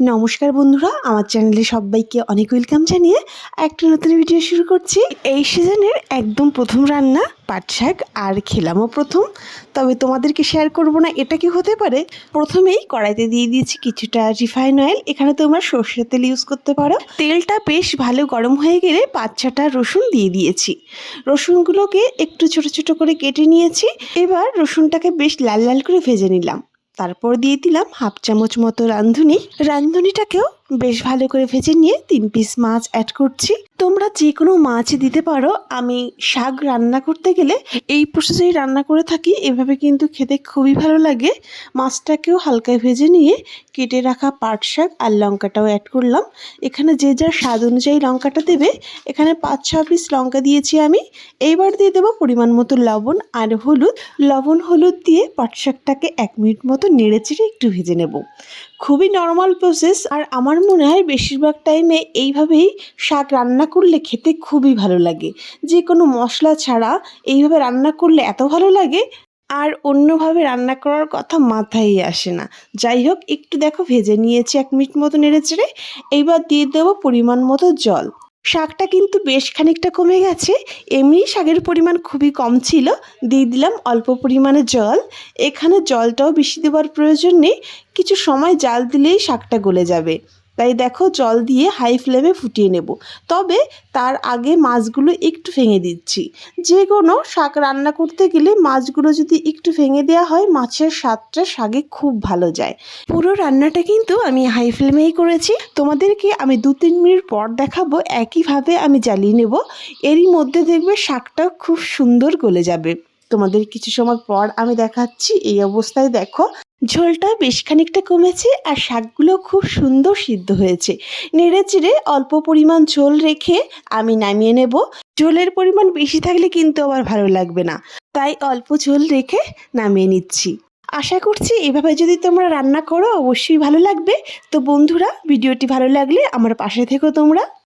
নমস্কার বন্ধুরা, আমার চ্যানেলে সবাইকে অনেক ওয়েলকাম জানিয়ে একটা নতুন ভিডিও শুরু করছি। এই সিজনের একদম প্রথম রান্না, পাট শাক আর খেলামও প্রথম। তবে তোমাদেরকে শেয়ার করব না, এটা কি হতে পারে? প্রথমেই কড়াইতে দিয়ে দিয়েছি কিছুটা রিফাইন অয়েল এখানে তোমরা সর্ষের তেল ইউজ করতে পারো। তেলটা বেশ ভালো গরম হয়ে গেলে পাঁচ ছটা রসুন দিয়ে দিয়েছি। রসুনগুলোকে একটু ছোট ছোট করে কেটে নিয়েছি। এবার রসুনটাকে বেশ লাল লাল করে ভেজে নিলাম। তারপর দিয়ে দিলাম হাফ চামচ মতো রাঁধুনি। রাঁধুনিটাকেও বেশ ভালো করে ভেজে নিয়ে তিন পিস মাছ অ্যাড করছি। তোমরা যে কোনো মাছ দিতে পারো। আমি শাক রান্না করতে গেলে এই প্রসেসেই রান্না করে থাকি। এভাবে কিন্তু খেতে খুবই ভালো লাগে। মাছটাকেও হালকা ভেজে নিয়ে কেটে রাখা পাট শাক আর লঙ্কাটাও অ্যাড করলাম। এখানে যে যার স্বাদ অনুযায়ী লঙ্কাটা দেবে, এখানে পাঁচ ছ পিস লঙ্কা দিয়েছি আমি। এইবার দিয়ে দেবো পরিমাণ মতো লবণ আর হলুদ। লবণ হলুদ দিয়ে পাট শাকটাকে এক মিনিট মতো নেড়ে চেড়ে একটু ভেজে নেব। খুবই নর্মাল প্রসেস আর আমার মনে হয় বেশিরভাগ টাইমে এইভাবেই শাক রান্না করলে খেতে খুবই ভালো লাগে। যে কোনো মশলা ছাড়া এইভাবে রান্না করলে এত ভালো লাগে আর অন্যভাবে রান্না করার কথা মাথায় আসে না। যাই হোক, একটু দেখো, ভেজে নিয়েছি এক মিনিট মতো নেড়ে চেড়ে এইবার দিয়ে দেবো পরিমাণ মতো জল। শাকটা কিন্তু বেশ খানিকটা কমে গেছে। এমনি শাকের পরিমাণ খুবই কম ছিল। দিয়ে দিলাম অল্প পরিমাণে জল। এখানে জলটাও বেশি দেওয়ার প্রয়োজন নেই। কিছু সময় জাল দিলেই শাকটা গলে যাবে। তাই দেখো জল দিয়ে হাই ফ্লেমে ফুটিয়ে নেব। তবে তার আগে মাছগুলো একটু ভেঙে দিচ্ছি। যে কোনো শাক রান্না করতে গেলে মাছগুলো যদি একটু ভেঙে দেওয়া হয়, মাছের স্বাদটা শাকে খুব ভালো যায়। পুরো রান্নাটা কিন্তু আমি হাই ফ্লেমেই করেছি। তোমাদেরকে আমি দু তিন মিনিট পর দেখাবো একইভাবে আমি জ্বালিয়ে নেব। এরই মধ্যে দেখবে শাকটা খুব সুন্দর গলে যাবে। তোমাদের কিছু সময় পর আমি দেখাচ্ছি। এই অবস্থায় দেখো ঝোলটা বেশ খানিকটা কমেছে আর শাকগুলো খুব সুন্দর সিদ্ধ হয়েছে। নেড়ে চেড়ে অল্প পরিমাণ ঝোল রেখে আমি নামিয়ে নেব। ঝোলের পরিমাণ বেশি থাকলে কিন্তু আবার ভালো লাগবে না। তাই অল্প ঝোল রেখে নামিয়ে নিচ্ছি। আশা করছি এভাবে যদি তোমরা রান্না করো অবশ্যই ভালো লাগবে। তো বন্ধুরা, ভিডিওটি ভালো লাগলে আমার পাশে থেকো তোমরা।